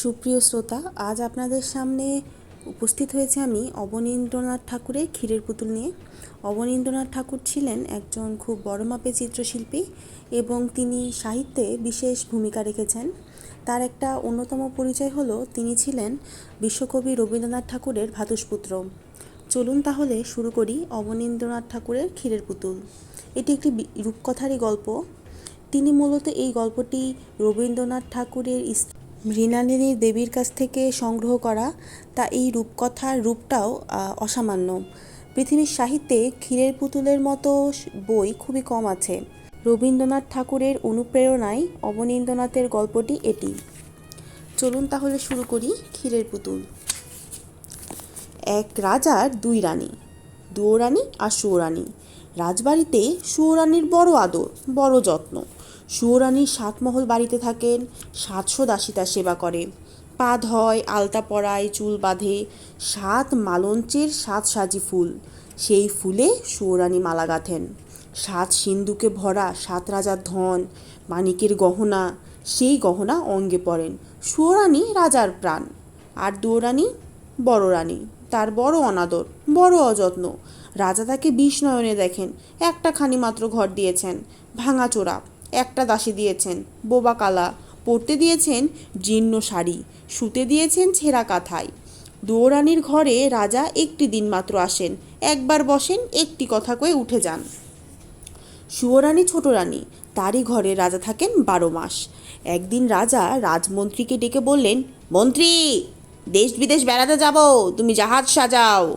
সুপ্রিয় শ্রোতা, আজ আপনাদের সামনে উপস্থিত হয়েছে আমি অবনীন্দ্রনাথ ঠাকুরের ক্ষীরের পুতুল নিয়ে। অবনীন্দ্রনাথ ঠাকুর ছিলেন একজন খুব বড় মাপের চিত্রশিল্পী এবং তিনি সাহিত্যে বিশেষ ভূমিকা রেখেছেন। তার একটা অন্যতম পরিচয় হলো, তিনি ছিলেন বিশ্বকবি রবীন্দ্রনাথ ঠাকুরের ভ্রাতুষ্পুত্র চলুন তাহলে শুরু করি অবনীন্দ্রনাথ ঠাকুরের ক্ষীরের পুতুল। এটি একটি রূপকথারই গল্প। তিনি মূলত এই গল্পটি রবীন্দ্রনাথ ঠাকুরের মৃণালিনী দেবীর কাছ থেকে সংগ্রহ করা তা এই রূপকথার রূপটাও অসামান্য। পৃথিবীর সাহিত্যে ক্ষীরের পুতুলের মতো বই খুবই কম আছে। রবীন্দ্রনাথ ঠাকুরের অনুপ্রেরণায় অবনীন্দ্রনাথের গল্পটি এটি। চলুন তাহলে শুরু করি ক্ষীরের পুতুল। এক রাজার দুই রানী, দুয়োরানী আর সুয়োরানী। রাজবাড়িতে সুয়োরানীর বড় আদর, বড় যত্ন। সুয়োরানী সাতমহল বাড়িতে থাকেন, সাতশো দাসী তার সেবা করে। পা ধয়, আলতা পরায়, চুল বাঁধে, সাত মালঞ্চের, সাত সাজি ফুল। সেই ফুলে সুয়োরানী মালা গাঁথেন। সাত সিন্ধুকে ভরা, সাত রাজার ধন, মানিকের গহনা, সেই গহনা অঙ্গে পড়েন সুয়োরানী রাজার প্রাণ। আর দুয়োরানী বড় রানী। তার বড় অনাদর, বড় অযত্ন। রাজা তাকে বিষ নয়নে দেখেন। একটা খানি মাত্র ঘর দিয়েছেন। ভাঙাচোরা একটা দাসী দিয়েছেন। বোবা কালা। পরতে দিয়েছেন জীর্ণ শাড়ি। শুতে দিয়েছেন ছেঁড়া কাঁথায় দুয়োরানীর ঘরে রাজা একটি দিন মাত্র আসেন। একবার বসেন, একটি কথা কয়ে উঠে যান। সুয়োরানী ছোট রানী। তারই ঘরে রাজা থাকেন বারো মাস। একদিন রাজা রাজমন্ত্রীকে ডেকে বললেন, মন্ত্রী, দেশ বিদেশ বেড়াতে যাব। তুমি জাহাজ সাজাও।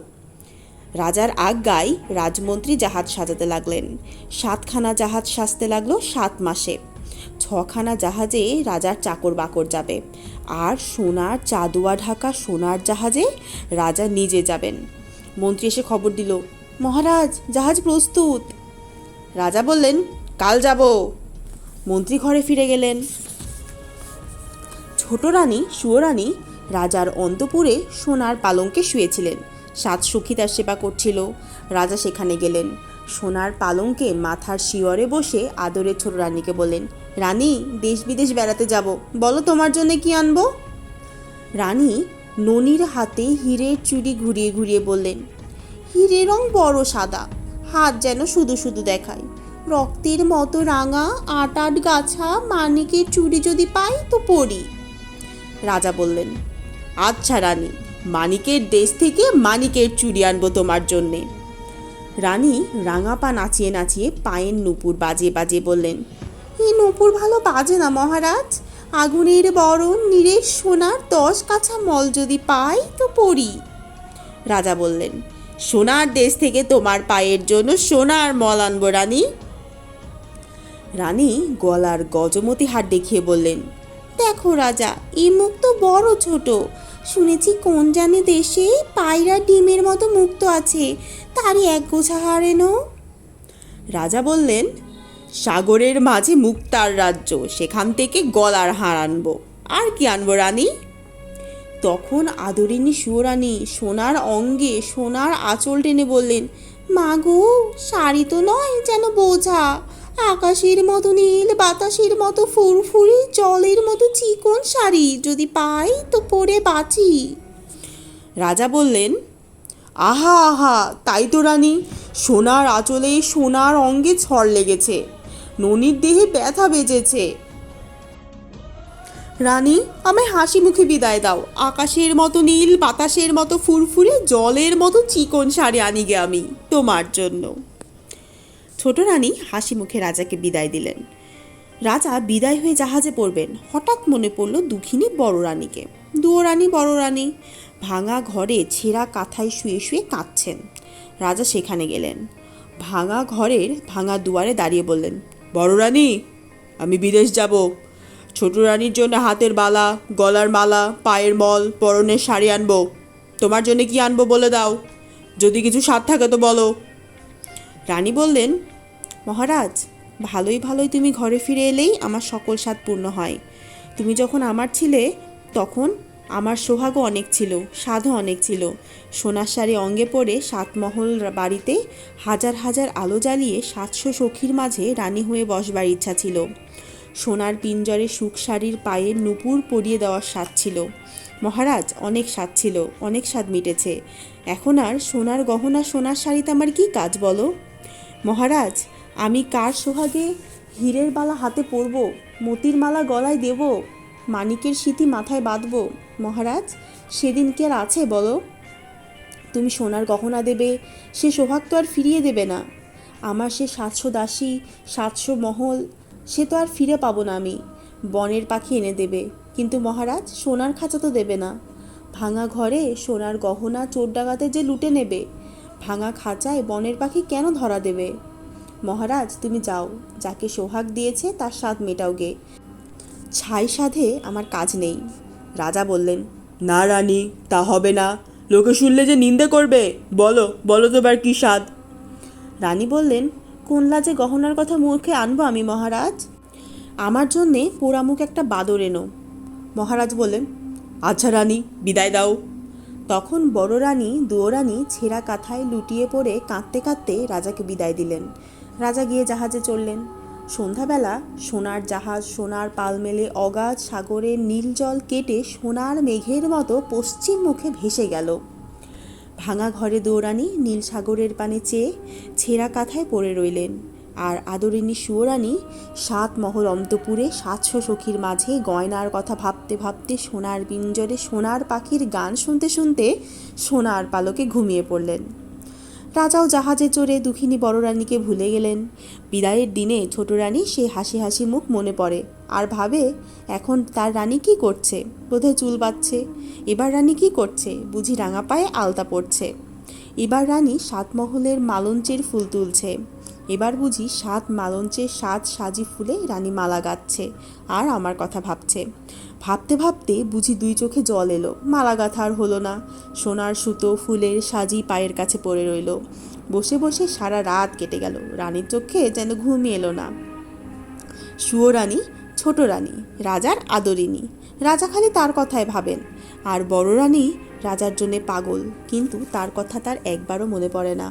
রাজার আজ্ঞায় রাজমন্ত্রী জাহাজ সাজাতে লাগলেন। সাতখানা জাহাজ সাজতে লাগল সাত মাসে। ছখানা জাহাজে রাজার চাকর বাকর যাবে। আর সোনার চাদুয়া ঢাকা সোনার জাহাজে রাজা নিজে যাবেন। মন্ত্রী এসে খবর দিল, মহারাজ, জাহাজ প্রস্তুত। রাজা বললেন, কাল যাব। মন্ত্রী ঘরে ফিরে গেলেন। ছোট রানী সুয়োরানী রাজার অন্তপুরে সোনার পালঙ্কে শুয়েছিলেন। সাত সুখী তার সেবা করছিল। রাজা সেখানে গেলেন। সোনার পালঙ্কে মাথার শিয়রে বসে আদরের ছোট রানীকে বললেন, রানী দেশ বিদেশ বেড়াতে যাব। বলো তোমার জন্য কি আনব? রানী ননির হাতে হীরের চুড়ি ঘুরিয়ে ঘুরিয়ে বললেন হিরে রং বড় সাদা, হাত যেন শুধু শুধু দেখায়। রক্তের মতো রাঙা আট আট গাছা, মানিকের চুড়ি যদি পাই তো পড়ি রাজা বললেন আচ্ছা রানী মানিকের দেশ থেকে মানিকের চুড়ি আনব তোমার জন্যে। রানী রাঙা পা নাচিয়ে নাচিয়ে পায়ের নুপুর বাজিয়ে বাজিয়ে বললেন এই নুপুর ভালো বাজে না মহারাজ। আগুনের বরণ নীরের সোনার দশ কাছা মল যদি পাই তো পড়ি। রাজা বললেন, সোনার দেশ থেকে তোমার পায়ের জন্য সোনার মল আনব রানী। রানী গলার গজমতি হাট দেখিয়ে বললেন, দেখো রাজা এই মুখ তো বড় ছোট। শুনেছি কোন জানে দেশে পায়রা ডিমের মতো মুক্ত আছে। তারই এক গোছা হার এনো। রাজা বললেন সাগরের মাঝে মুক্তার রাজ্য সেখান থেকে গলার হার আনব। আর কি আনব রানী? তখন আদরিনী সুয়োরানী সোনার অঙ্গে সোনার আঁচল টেনে বললেন মা গো শাড়ি তো নয় যেন বোঝা। আকাশের মতো নীল, বাতাসের মতো ফুরফুরি, জলের মতো চিকন শাড়ি। যদি পাই তো পরে বাঁচি। রাজা বললেন, আহা আহা, তাই তো রানী, সোনার আঁচলে সোনার অঙ্গে ছড় লেগেছে। ননির দেহে ব্যথা বেজেছে। রানী, আমায় হাসি মুখে বিদায় দাও। আকাশের মতো নীল, বাতাসের মতো ফুরফুরে, জলের মতো চিকন শাড়ি আনি গে আমি তোমার জন্য। ছোট রানী হাসি মুখে রাজাকে বিদায় দিলেন। রাজা বিদায় হয়ে জাহাজে পড়বেন। হঠাৎ মনে পড়ল দুঃখিনী বড় রানীকে। দুয়ো রানী বড় রানী। ভাঙা ঘরে ছেঁড়া কাঁথায় শুয়ে শুয়ে কাঁদছেন। রাজা সেখানে গেলেন। ভাঙা ঘরের ভাঙা দুয়ারে দাঁড়িয়ে বললেন, বড় রানী, আমি বিদেশ যাব। ছোট রানীর জন্য হাতের বালা, গলার মালা, পায়ের মল, পরনের শাড়ি আনব। তোমার জন্য কি আনব বলে দাও? যদি কিছু স্বাদ থাকে তো বলো। রানী বললেন, মহারাজ, ভালোই ভালোই তুমি ঘরে ফিরে এলেই আমার সকল স্বাদ পূর্ণ হয়। তুমি যখন আমার ছিলে, তখন আমার সোহাগও অনেক ছিল, স্বাদও অনেক ছিল। সোনার শাড়ি অঙ্গে পরে সাতমহল বাড়িতে হাজার হাজার আলো জ্বালিয়ে সাতশো সখীর মাঝে রানী হয়ে বসবার ইচ্ছা ছিল। সোনার পিঞ্জরে সুখ শাড়ির পায়ে নুপুর পরিয়ে দেওয়ার স্বাদ ছিল। মহারাজ, অনেক স্বাদ ছিল, অনেক স্বাদ মিটেছে। এখন আর সোনার গহনা, সোনার শাড়িতে আমার কি কাজ বলো? মহারাজ, আমি কার সোহাগে হীরের বালা হাতে পরব, মতির মালা গলায় দেব, মানিকের স্মৃতি মাথায় বাঁধব? মহারাজ, সেদিন কি আর আছে বলো? তুমি সোনার গহনা দেবে, সে সোহাগ তো আর ফিরিয়ে দেবে না। আমার সে সাতশো দাসী, সাতশো মহল, সে তো আর ফিরে পাবো না আমি। বনের পাখি এনে দেবে, কিন্তু মহারাজ, সোনার খাঁচা তো দেবে না। ভাঙা ঘরে সোনার গহনা চোর ডাকাতে যে লুটে নেবে ভাঙা খাঁচায় বনের পাখি কেন ধরা দেবে? মহারাজ, তুমি যাও। যাকে সোহাগ দিয়েছে তার স্বাদ মেটাও গে। ছাই সাধে আমার কাজ নেই। রাজা বললেন, না রানী, তা হবে না। লোকে শুনলে যে নিন্দে করবে। বলো বলো তো এবার কি স্বাদ? রানী বললেন কোন লাজে গহনার কথা মুখে আনব আমি, মহারাজ? আমার জন্যে পোড়ামুখ একটা বাদর এনো। মহারাজ বললেন আচ্ছা রানী, বিদায় দাও। তখন বড় রানী দুয়োরানী ছেঁড়া কাঁথায় লুটিয়ে পড়ে কাঁদতে কাঁদতে রাজাকে বিদায় দিলেন। রাজা গিয়ে জাহাজে চললেন সন্ধ্যাবেলা সোনার জাহাজ, সোনার পাল মেলে অগাধ সাগরের নীল জল কেটে সোনার মেঘের মতো পশ্চিম মুখে ভেসে গেল। ভাঙা ঘরে দৌড়ানি নীল সাগরের পানে চেয়ে ছেঁড়া কাঁথায় পড়ে রইলেন। আর আদরিণী সুয়োরানী সাত মহল অন্তপুরে সাতশো সখীর মাঝে গয়নার কথা ভাবতে ভাবতে সোনার পিঞ্জরে সোনার পাখির গান শুনতে শুনতে সোনার পালকে ঘুমিয়ে পড়লেন। রাজাও জাহাজে চড়ে দুঃখিনী বড় রানীকে ভুলে গেলেন। বিদায়ের দিনে ছোট রানী সে হাসি হাসি মুখ মনে পড়ে। আর ভাবে, এখন তার রানী কি করছে? বোধহয় চুল বাচ্ছে এবার রানী কি করছে? বুঝি রাঙা পায়ে আলতা পড়ছে এবার রানী সাতমহলের মালঞ্চের ফুল তুলছে। এবার বুঝি সাত মালঞ্চে সাত সাজি ফুলে রানী মালা গাচ্ছে, আর আমার কথা ভাবছে। ভাবতে ভাবতে বুঝি দুই চোখে জল এলো, মালা গাঁথা আর হলো না। সোনার সুতো ফুলের সাজি পায়ের কাছে পড়ে রইল। বসে বসে সারা রাত কেটে গেল, রানীর চোখে যেন ঘুমিয়ে এলো না। সুয়ো রানী, ছোট রানী, রাজার আদরিনী রাজা খালি তার কথায় ভাবেন। আর বড় রানী রাজার জন্যে পাগল, কিন্তু তার কথা তার একবারও মনে পড়ে না।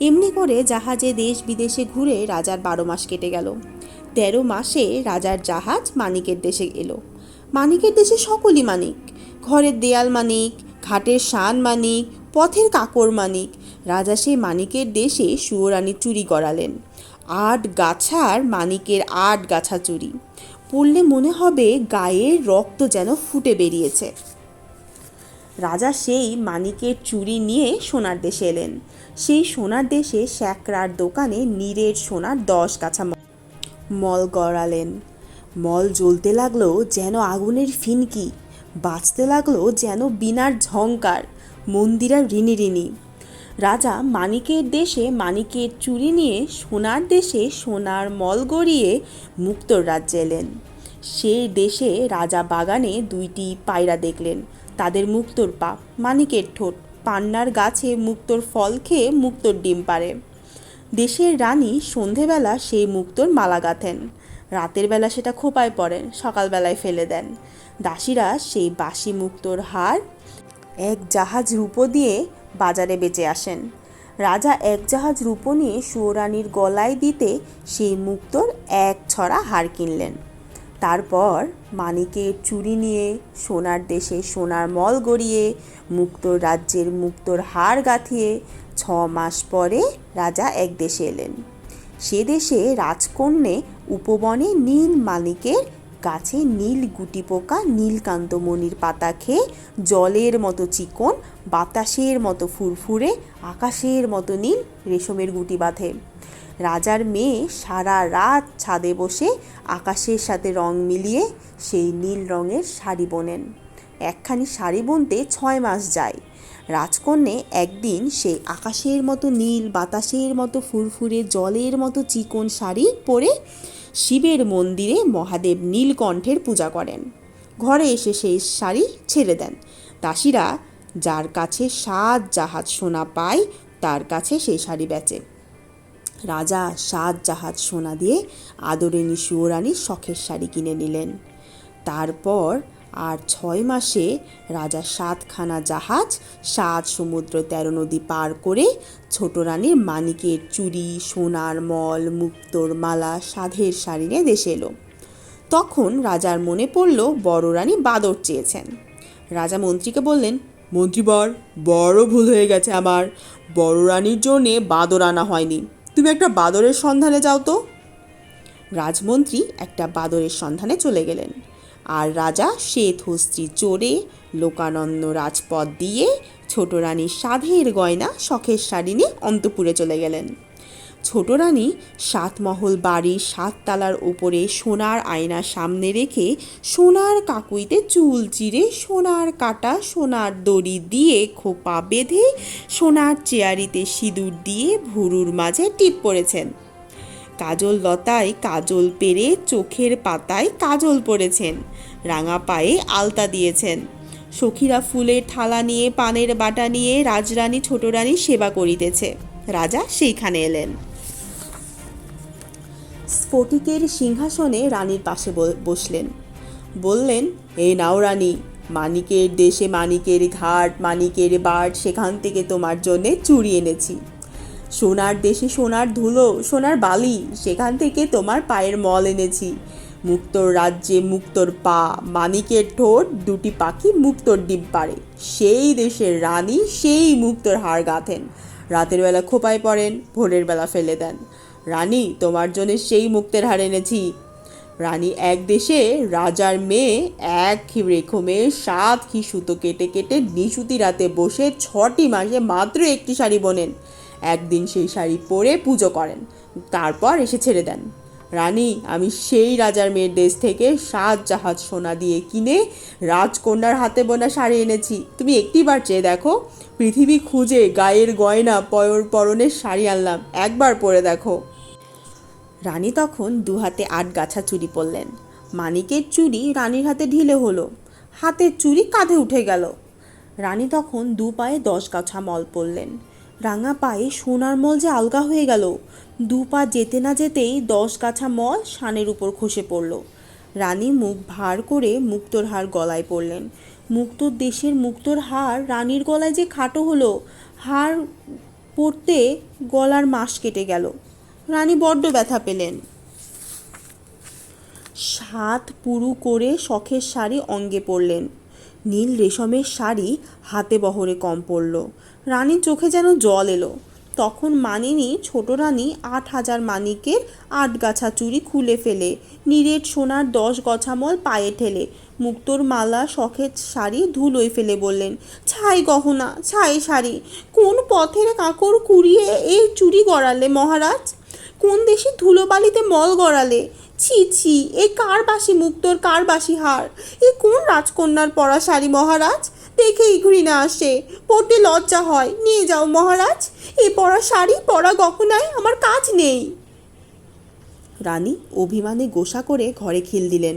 এমনি করে জাহাজে দেশ বিদেশে ঘুরে রাজার বারো মাস কেটে গেল। তেরো মাসে রাজার জাহাজ মানিকের দেশে এলো। মানিকের দেশে সকলই মানিক। ঘরের দেয়াল মানিক, ঘাটের শান মানিক, পথের কাকর মানিক। রাজা সেই মানিকের দেশে সুয়োরানী চুরি গড়ালেন। আট গাছার মানিকের আট গাছা চুরি। পড়লে মনে হবে গায়ের রক্ত যেন ফুটে বেরিয়েছে। রাজা সেই মানিকের চুরি নিয়ে সোনার দেশে এলেন। সেই সোনার দেশে শ্যাকরার দোকানে নীরের সোনার দশ কাছা মল গড়ালেন। মল জ্বলতে লাগল যেন আগুনের ফিনকি, বাঁচতে লাগল যেন বিনার ঝংকার মন্দিরা ঋণী ঋণী রাজা মানিকের দেশে মানিকের চুরি নিয়ে সোনার দেশে সোনার মল গড়িয়ে মুক্তর রাজ্যে এলেন। সেই দেশে রাজা বাগানে দুইটি পায়রা দেখলেন। তাদের মুক্তোর পা মানিকের ঠোঁট। পান্নার গাছে মুক্তোর ফল খেয়ে মুক্তোর ডিম পারে দেশের রানী সন্ধেবেলা সেই মুক্তোর মালা গাঁথেন। রাতের বেলা সেটা খোপায় পড়েন সকালবেলায় ফেলে দেন। দাসীরা সেই বাসি মুক্তোর হার এক জাহাজ রূপো দিয়ে বাজারে বেঁচে আসেন। রাজা এক জাহাজ রূপো নিয়ে সুয়োরানীর গলায় দিতে সেই মুক্তোর এক ছড়া হার কিনলেন। তারপর মানিকের চুরি নিয়ে সোনার দেশে সোনার মল গড়িয়ে, মুক্তোর রাজ্যের মুক্তোর হার গাঁথিয়ে ছ মাস পরে রাজা এক দেশে এলেন। সে দেশে রাজকন্যে উপবনে নীল মানিকের গাছে নীল গুটি পোকা নীলকান্তমণির পাতা খেয়ে জলের মতো চিকন, বাতাসের মতো ফুরফুরে, আকাশের মতো নীল রেশমের গুটি বাঁধে। রাজার মেয়ে সারা রাত ছাদে বসে আকাশের সাথে রং মিলিয়ে সেই নীল রঙের শাড়ি বোনেন। একখানি শাড়ি বুনতে ছয় মাস যায়। রাজকন্যে একদিন সেই আকাশের মতো নীল, বাতাসের মতো ফুরফুরে, জলের মতো চিকন শাড়ি পরে শিবের মন্দিরে মহাদেব নীলকণ্ঠের পূজা করেন। ঘরে এসে সেই শাড়ি ছেড়ে দেন। দাসীরা যার কাছে সাত জাহাজ সোনা পায়, তার কাছে সেই শাড়ি বেচে। রাজা সাত জাহাজ সোনা দিয়ে আদরিনী সুয়োরানীর শখের শাড়ি কিনে নিলেন। তারপর আর ছয় মাসে রাজা সাতখানা জাহাজ সাত সমুদ্র তেরো নদী পার করে ছোট রানীর মানিকের চুড়ি, সোনার মল, মুক্তোর মালা, সাধের শাড়ি নিয়ে দেশে এলো। তখন রাজার মনে পড়ল, বড় রানী বাদর চেয়েছেন। রাজা মন্ত্রীকে বললেন, মন্ত্রীবর, বড় ভুল হয়ে গেছে আমার। বড় রানীর জন্যে বাদর আনা হয়নি। তুমি একটা বাদরের সন্ধানে যাও তো। রাজমন্ত্রী একটা বাদরের সন্ধানে চলে গেলেন। আর রাজা শ্বেত হস্ত্রী চড়ে লোকানন্দ রাজপথ দিয়ে ছোট রানীর সাধের গয়না, শখের শাড়ি নিয়ে অন্তপুরে চলে গেলেন। ছোট রানী সাতমহল বাড়ির সাততলার ওপরে সোনার আয়না সামনে রেখে সোনার কাকুইতে চুল চিরে সোনার কাটা, সোনার দড়ি দিয়ে খোপা বেঁধে সোনার চেয়ারিতে সিঁদুর দিয়ে ভুরুর মাঝে টিপ পড়েছেন। কাজল লতায় কাজল পেরে চোখের পাতায় কাজল পড়েছেন। রাঙা পায়ে আলতা দিয়েছেন। সখীরা ফুলের থালা নিয়ে, পানের বাটা নিয়ে রাজরানী, ছোট রানী সেবা করিতেছে। রাজা সেইখানে এলেন। স্ফটিকের সিংহাসনে রানীর পাশে বসলেন। বললেন এই নাও রানী, মানিকের দেশে মানিকের ঘাট, মানিকের বাট, সেখান থেকে তোমার জন্যে চুরি এনেছি। সোনার দেশে সোনার ধুলো, সোনার বালি, সেখান থেকে তোমার পায়ের মল এনেছি। মুক্তর রাজ্যে মুক্তর পা, মানিকের ঠোঁট দুটি পাখি মুক্তর ডিম পারে সেই দেশের রানী সেই মুক্তর হাড় গাঁথেন। রাতের বেলা খোপায় পড়েন, ভোরের বেলা ফেলে দেন। রানী, তোমার জন্য সেই মুক্তের হার এনেছি। রানী এক দেশে, রাজার মেয়ে এক রেখমে, সাত কি সুতো কেটে কেটে নিশুতি রাতে বসে ছটি মাসে মাত্র একটি শাড়ি বোনেন। একদিন সেই শাড়ি পরে পুজো করেন, তারপর এসে ছেড়ে দেন। রানী, আমি সেই রাজার মেয়ের দেশ থেকে সাত জাহাজ সোনা দিয়ে কিনে রাজকন্যার হাতে বোনা শাড়ি এনেছি। তুমি একটিবার চেয়ে দেখো, পৃথিবী খুঁজে গায়ের গয়না পয়র পরনের শাড়ি আনলাম। একবার পরে দেখো। রানী তখন দু হাতে আট গাছা চুড়ি পরলেন। মানিকের চুড়ি রানীর হাতে ঢিলে হলো। হাতের চুড়ি কাঁধে উঠে গেল। রানী তখন দু পায়ে দশ গাছা মল পরলেন। রাঙা পায়ে সোনার মল যে আলগা হয়ে গেল, দু পা যেতে না যেতেই দশ গাছা মল শানের উপর খসে পড়ল। রানী মুখ ভার করে মুক্তোর হার গলায় পড়লেন মুক্তোর দেশের মুক্তোর হার রানীর গলায় যে খাটো হলো হার পরতে গলার মাস কেটে গেল। রানী বড্ড ব্যথা পেলেন। সাত পুরু করে শখের শাড়ি অঙ্গে পরলেন। নীল রেশমের শাড়ি হাতে বহরে কম পড়ল রানীর চোখে যেন জল এলো। তখন মানিনি, ছোট রানী, আট হাজার মানিকের আট গাছা চুড়ি খুলে ফেলে, নিরেট সোনার দশ গছামল পায়ে ঠেলে, মুক্তোর মালা, শখের শাড়ি ধুলোয় ফেলে বললেন, ছাই গহনা, ছাই শাড়ি, কোন পথের কাকর কুড়িয়ে এই চুড়ি গড়ালে মহারাজ? কোন দেশে ধুলোবালিতে মল গড়ালে? ছি ছি এ কার বাসি মুক্তোর কার বাসি হার? এ কোন রাজকন্যার পরা শাড়ি মহারাজ? দেখেই ঘৃণা আসে পড়তে লজ্জা হয়। নিয়ে যাও মহারাজ, এ পরা শাড়ি পরা গহনায় আমার কাজ নেই। রানী অভিমানে গোসা করে ঘরে খিল দিলেন।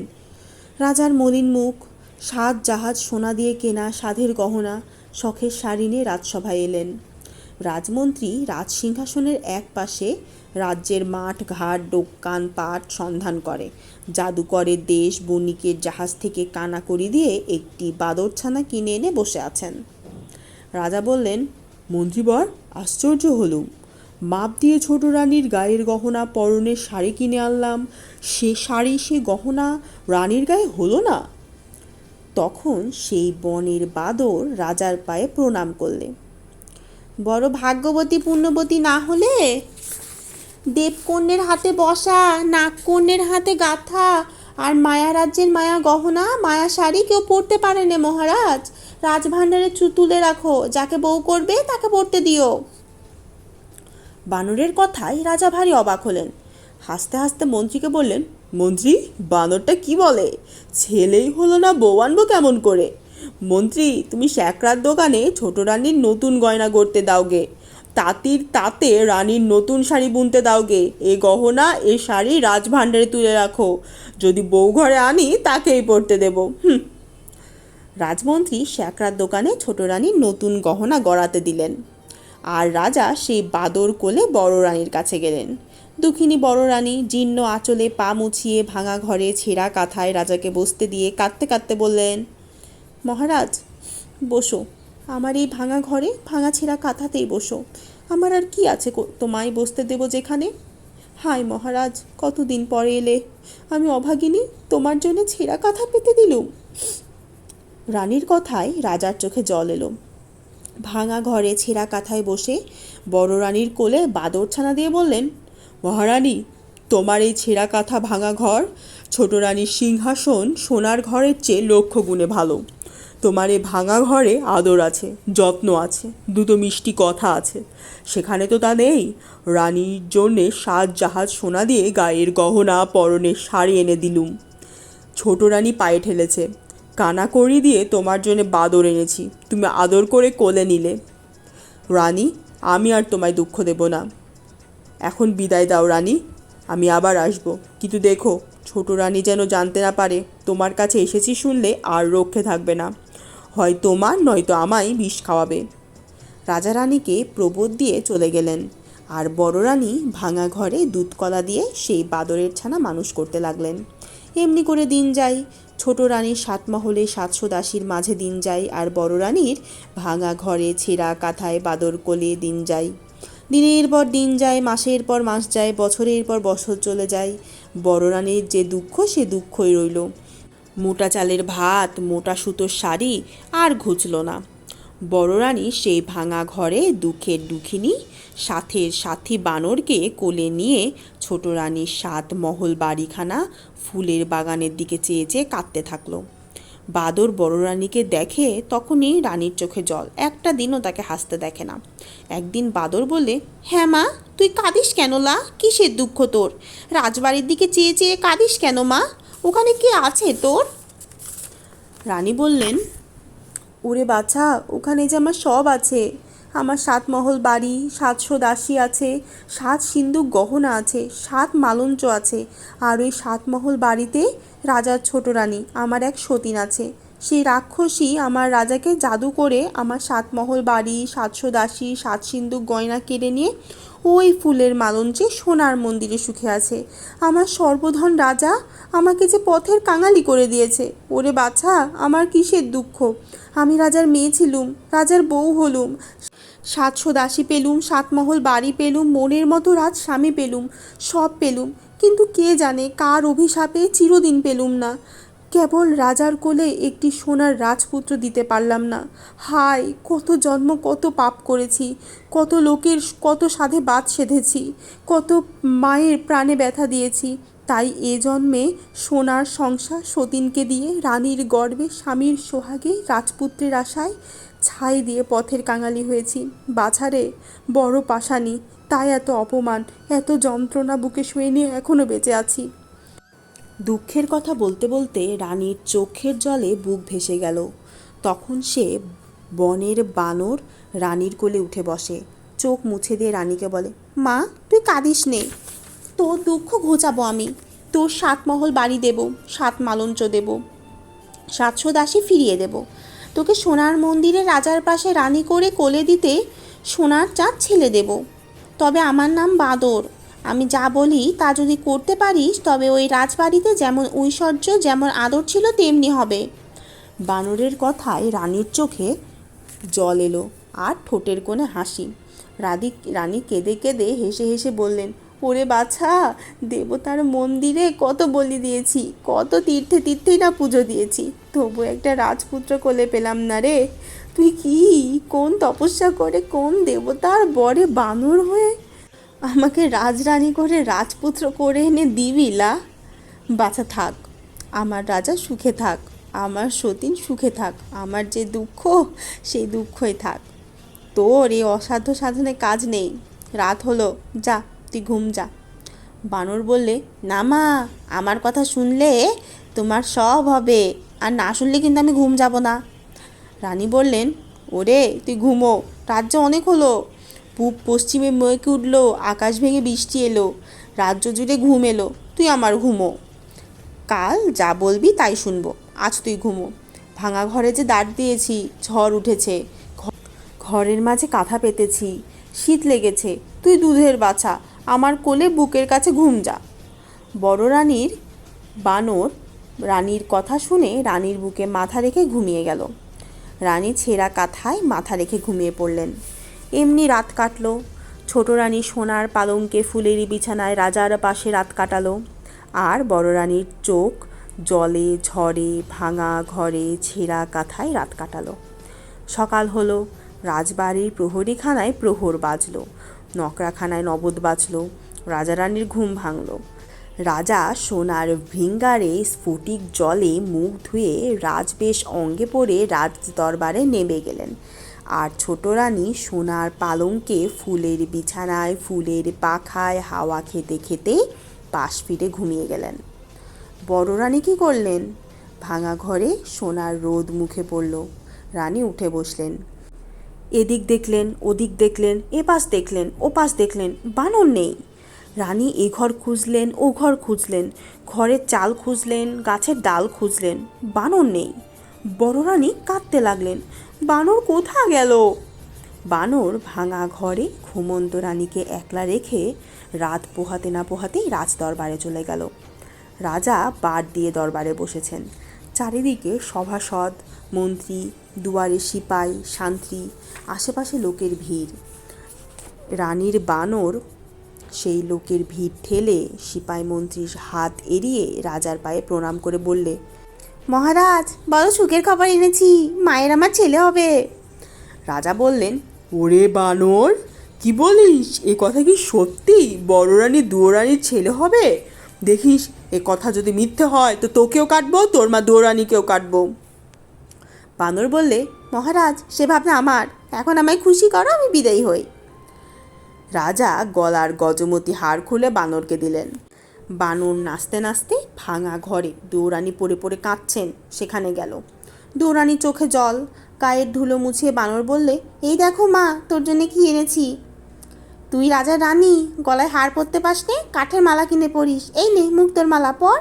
রাজার মলিন মুখ, সাত জাহাজ সোনা দিয়ে কেনা সাধের গহনা, শখের শাড়ি নিয়ে রাজসভায় এলেন। রাজমন্ত্রী রাজসিংহাসনের এক পাশে রাজ্যের মাঠ, ঘাট, দোকান, পাট সন্ধান করে। জাদুকরের দেশ বণিকের জাহাজ থেকে কানাকড়ি দিয়ে একটি বাদরছানা কিনে এনে বসে আছেন। রাজা বললেন মন্ত্রীবর আশ্চর্য হলুম। মাপ দিয়ে ছোট রানীর গায়ের গহনা পরনের শাড়ি কিনে আনলাম। সে শাড়ি, সে গহনা রানীর গায়ে হলো না? তখন সেই বনের বাদর রাজার পায়ে প্রণাম করলে। বড় ভাগ্যবতী পুণ্যবতী না হলে? দেবকন্যের হাতে বসা, নাগকন্যের হাতে গাথা, আর মায়া রাজ্যের মায়া গহনা, মায়া শাড়ি কেউ পরতে পারে না মহারাজ। রাজভাণ্ডারে তুলে রাখো, যাকে বউ করবে তাকে পরতে দিও। বানরের কথায় রাজা ভারী অবাক হলেন। হাসতে হাসতে মন্ত্রীকে বললেন, মন্ত্রী, বানরটা কি বলে? ছেলেই হলো না, বউ আনব কেমন করে? মন্ত্রী, তুমি শ্যাকরার দোকানে ছোট রানীর নতুন গয়না গড়তে দাওগে। তাঁতির তাতে রানীর নতুন শাড়ি বুনতে দাওগে। এ গহনা, এ শাড়ি রাজভাণ্ডারে তুলে রাখো। যদি বউ ঘরে আনি, তাকেই পরতে দেবো। হুম। রাজমন্ত্রী শ্যাকরার দোকানে ছোট রানীর নতুন গহনা গড়াতে দিলেন। আর রাজা সেই বাদর কোলে বড় রানীর কাছে গেলেন। দুঃখিনী বড় রানী জীর্ণ আঁচলে পা মুছিয়ে ভাঙা ঘরে ছেঁড়া কাঁথায় রাজাকে বসতে দিয়ে কাঁদতে কাঁদতে বললেন মহারাজ, বসো। আমার এই ভাঙা ঘরে ভাঙা ছেঁড়া কাঁথাতেই বসো। আমার আর কি আছে তোমায় বসতে দেবো যেখানে? হাই মহারাজ, কতদিন পরে এলে? আমি অভাগিনী, তোমার জন্য ছেঁড়া কাঁথা পেতে দিলুম। রানীর কথায় রাজার চোখে জল এলো। ভাঙা ঘরে ছেঁড়া কাঁথায় বসে বড় রানীর কোলে বাদর ছানা দিয়ে বললেন, মহারানী, তোমার এই ছেঁড়া কাঁথা ভাঙা ঘর ছোট রানীর সিংহাসন সোনার ঘরের চেয়ে লক্ষ গুণে ভালো। তোমার এই ভাঙা ঘরে আদর আছে, যত্ন আছে, দুটো মিষ্টি কথা আছে। সেখানে তো তা নেই। রানীর জন্যে সাত জাহাজ সোনা দিয়ে গায়ের গহনা পরনের শাড়ি এনে দিলুম। ছোট রানী পায়ে ঠেলেছে। কানা করি দিয়ে তোমার জন্য বাদর এনেছি। তুমি আদর করে কোলে নিলে। রানী, আমি আর তোমায় দুঃখ দেব না। এখন বিদায় দাও রানী, আমি আবার আসব। কিন্তু দেখো, ছোট রানী যেন জানতে না পারে, তোমার কাছে এসেছি শুনলে আর রক্ষে থাকবে না। হয় তোমার নয়তো আমায় বিষ খাওয়াবে। রাজা রানীকে প্রবোধ দিয়ে চলে গেলেন। আর বড় রানী ভাঙা ঘরে দুধ কলা দিয়ে সেই বাদরের ছানা মানুষ করতে লাগলেন। এমনি করে দিন যায়, ছোট রানীর সাতমহলে সাতশো দাসীর মাঝে দিন যায়, আর বড় রানীর ভাঙা ঘরে ছেঁড়া কাঁথায় বাদর কোলে দিন যায়। দিনের পর দিন যায়, মাসের পর মাস যায়, বছরের পর বছর চলে যায়। বড় রানীর যে দুঃখ, সে দুঃখই রইল। মোটা চালের ভাত, মোটা সুতোর শাড়ি আর ঘুচল না। বড় রানী সেই ভাঙা ঘরে দুঃখের দুঃখিনী সাথের সাথী বানরকে কোলে নিয়ে ছোট রানীর সাত মহল বাড়িখানা ফুলের বাগানের দিকে চেয়ে চেয়ে কাঁদতে থাকল। বাদর বড় রানীকে দেখে তখনই রানীর চোখে জল, একটা দিনও তাকে হাসতে দেখে না। একদিন বাদর বলে হ্যাঁ মা, তুই কাঁদিস কেন লা? কিসের দুঃখ তোর? রাজবাড়ির দিকে চেয়ে চেয়ে কাঁদিস কেন মা? ওখানে কে আছে তোর? রানী বললেন, ওরে বাছা, ওখানে যে আমার সব আছে। আমার সাত মহল বাড়ি, সাতশো দাসী আছে, সাত সিন্ধু গহনা আছে, সাত মালঞ্চ আছে। আর ওই সাত মহল বাড়িতে রাজার ছোট রানী, আমার এক সতীন আছে। সেই রাক্ষসী আমার রাজাকে জাদু করে আমার সাত মহল বাড়ি, সাতশো দাসী, সাত সিন্ধুক গয়না কেড়ে নিয়ে ওই ফুলের মালঞ্চে সোনার মন্দিরে সুখে আছে। আমার সর্বধন রাজা আমাকে যে পথের কাঙালি করে দিয়েছে। ওরে বাছা, আমার কিসের দুঃখ? আমি রাজার মেয়ে ছিলুম, রাজার বউ হলুম। সাতশো দাসী পেলুম, সাতমহল বাড়ি পেলুম, মনের মতো রাজ স্বামী পেলুম, সব পেলুম। কিন্তু কে জানে কার অভিশাপে চিরদিন পেলুম না। কেবল রাজার কোলে একটি সোনার রাজপুত্র দিতে পারলাম না। হায়, কত জন্ম, কত পাপ করেছি, কত লোকের, কত সাধে বাদ সেধেছি, কত মায়ের প্রাণে ব্যথা দিয়েছি। তাই এ জন্মে সোনার সংসার সতীনকে দিয়ে, রানীর গর্বে স্বামীর সোহাগে রাজপুত্রের আশায় ছাই দিয়ে পথের কাঙালি হয়েছি। বাছারে, বড় পাশানি তাই এত অপমান, এত যন্ত্রণা বুকে শুয়ে নিয়ে এখনও বেঁচে আছি। দুঃখের কথা বলতে বলতে রানীর চোখের জলে বুক ভেসে গেল। তখন সে বনের বানর রানীর কোলে উঠে বসে। চোখ মুছে দিয়ে রানীকে বলে, মা, তুই কাঁদিস নে। তোর দুঃখ ঘোচাবো আমি। তোর সাত মহল বাড়ি দেব, সাত মালঞ্চ দেব, সাতশো দাসী ফিরিয়ে দেব। তোকে সোনার মন্দিরে রাজার পাশে রানী করে কোলে দিতে সোনার চাঁদ ছেলে দেব। তবে আমার নাম বাদর। আমি যা বলি তা যদি করতে পারিস, তবে ওই রাজবাড়িতে যেমন ঐশ্বর্য, যেমন আদর ছিল, তেমনি হবে। বানরের কথায় রানীর চোখে জল এলো আর ঠোঁটের কোণে হাসি। রাধি, রানী কেঁদে কেঁদে হেসে হেসে বললেন, ওরে বাছা, দেবতার মন্দিরে কত বলি দিয়েছি, কত তীর্থে তীর্থেই না পুজো দিয়েছি। তবু একটা রাজপুত্র কোলে পেলাম না রে। তুই কি, কোন তপস্যা করে কোন দেবতার বরে বানর হয়ে আমাকে রাজরানী করে রাজপুত্র করে এনে দিবি, লা। বাছা থাক, আমার রাজা সুখে থাক, আমার সতীন সুখে থাক, আমার যে দুঃখ, সেই দুঃখই থাক। তোর এই অসাধ্য সাধনে কাজ নেই। রাত হলো, যা, তুই ঘুম যা। বানর বললে, না মা, আমার কথা শুনলে তোমার সব হবে, আর না শুনলে কিন্তু আমি ঘুম যাব না। রানী বললেন, ওরে, তুই ঘুমো রাজ্য অনেক হলো পূব পশ্চিমে মেঘ উঠল, আকাশ ভেঙে বৃষ্টি এলো, রাজ্য জুড়ে ঘুম এলো, তুই আমার ঘুমো। কাল যা বলবি তাই শুনব, আজ তুই ঘুমো। ভাঙা ঘরে যে দাঁড় দিয়েছি, ঝড় উঠেছে ঘরের মাঝে কাঁথা পেতেছি, শীত লেগেছে, তুই দুধের বাছা, আমার কোলে বুকের কাছে ঘুম যা। বড় রানীর বানর রানীর কথা শুনে রানীর বুকে মাথা রেখে ঘুমিয়ে গেল। রানী ছেঁড়া কাঁথায় মাথা রেখে ঘুমিয়ে পড়লেন। এমনি রাত কাটলো। ছোট রানী সোনার পালঙ্কে ফুলেরই বিছানায় রাজার পাশে রাত কাটালো। আর বড় রানীর চোখ জলে, ঝড়ে, ভাঙা ঘরে, ছেঁড়া কাঁথায় রাত কাটালো। সকাল হলো, রাজবাড়ির প্রহরীখানায় প্রহর বাজলো। নকরাখানায় নবদ বাজলো। রাজা রানীর ঘুম ভাঙলো। রাজা সোনার ভিঙ্গারে স্ফটিক জলে মুখ ধুয়ে রাজবেশ অঙ্গে পড়ে রাজ দরবারে নেমে গেলেন। আর ছোট রানী সোনার পালঙ্কে ফুলের বিছানায়, ফুলের পাখায় হাওয়া খেতে খেতে পাশ ফিরে ঘুমিয়ে গেলেন। বড় রানী কী করলেন? ভাঙা ঘরে সোনার রোদ মুখে পড়ল। রানী উঠে বসলেন। এদিক দেখলেন, ওদিক দেখলেন এ পাশ দেখলেন ও পাশ দেখলেন, বানর নেই। রানী এ ঘর খুঁজলেন, ও ঘর খুঁজলেন, ঘরের চাল খুঁজলেন, গাছের ডাল খুঁজলেন, বানর নেই। বড় রানী কাঁদতে লাগলেন। বানর কোথা গেল? বানর ভাঙা ঘরে ঘুমন্ত রানীকে একলা রেখে রাত পোহাতে না পোহাতেই রাজ দরবারে চলে গেল। রাজা বার দিয়ে দরবারে বসেছেন। চারিদিকে সভাসদ, মন্ত্রী, দুয়ারে সিপাই, শান্তি, আশেপাশে লোকের ভিড়। রানীর বানর সেই লোকের ভিড় ঠেলে সিপাই মন্ত্রীর হাত এড়িয়ে রাজার পায়ে প্রণাম করে বললে মহারাজ বড় সুখের খবর এনেছি। মায়ের আমার ছেলে হবে। রাজা বললেন ওরে বানর কি বলিস? এ কথা কি সত্যি? বড় রানী দুয়োরানির ছেলে হবে? দেখিস এ কথা যদি মিথ্যে হয় তো তোকেও কাটবো তোর মা দুয়োরানিকেও কাটবো। বানর বললে মহারাজ সে ভাবনা আমার। এখন আমায় খুশি করো আমি বিদায়ী হই। রাজা গলার গজমতি হার খুলে বানরকে দিলেন। বানর নাচতে নাচতে ভাঙা ঘরে দৌড়ানি পড়ে পড়ে কাঁদছেন, সেখানে গেল। দৌড়ানি চোখে জল, গায়ের ধুলো মুছিয়ে বানর বললে, এই দেখো মা, তোর জন্য কি এনেছি? তুই রাজা রানী, গলায় হার পরতে পাস নে কাঠের মালা কিনে পরিস এই নে মুক্তোর মালা পর।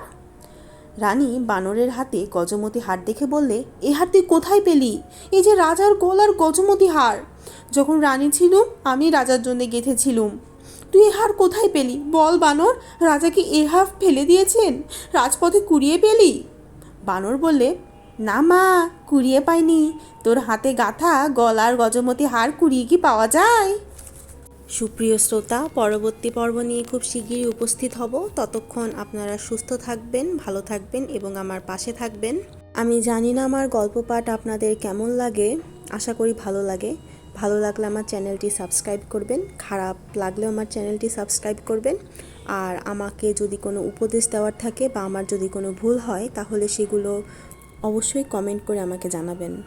রানী বানরের হাতে গজমতি হার দেখে বললে, এ হার তুই কোথায় পেলি? এই যে রাজার গলার গজমতি হার। যখন রানী ছিলুম, আমি রাজার জন্য গেঁথেছিলুম। তুই এ হার কোথায় পেলি? বল, বানর। রাজা কি এ হার ফেলে দিয়েছেন? রাজপথে কুড়িয়ে পেলি? বানর বললে, না মা, কুড়িয়ে পাইনি। তোর হাতে গাঁথা, গলার গজমতি হার কুড়িয়ে কি পাওয়া যায়? সুপ্রিয় শ্রোতা, পরবর্তী পর্ব নিয়ে খুব শিগগিরই উপস্থিত হব। ততক্ষণ আপনারা সুস্থ থাকবেন, ভালো থাকবেন এবং আমার পাশে থাকবেন। আমি জানি না আমার গল্প পাঠ আপনাদের কেমন লাগে। আশা করি ভালো লাগে। ভালো লাগলে আমার চ্যানেলটি সাবস্ক্রাইব করবেন, খারাপ লাগলেও আমার চ্যানেলটি সাবস্ক্রাইব করবেন। আর আমাকে যদি কোনো উপদেশ দেওয়ার থাকে বা আমার যদি কোনো ভুল হয়, তাহলে সেগুলো অবশ্যই কমেন্ট করে আমাকে জানাবেন।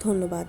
ধন্যবাদ।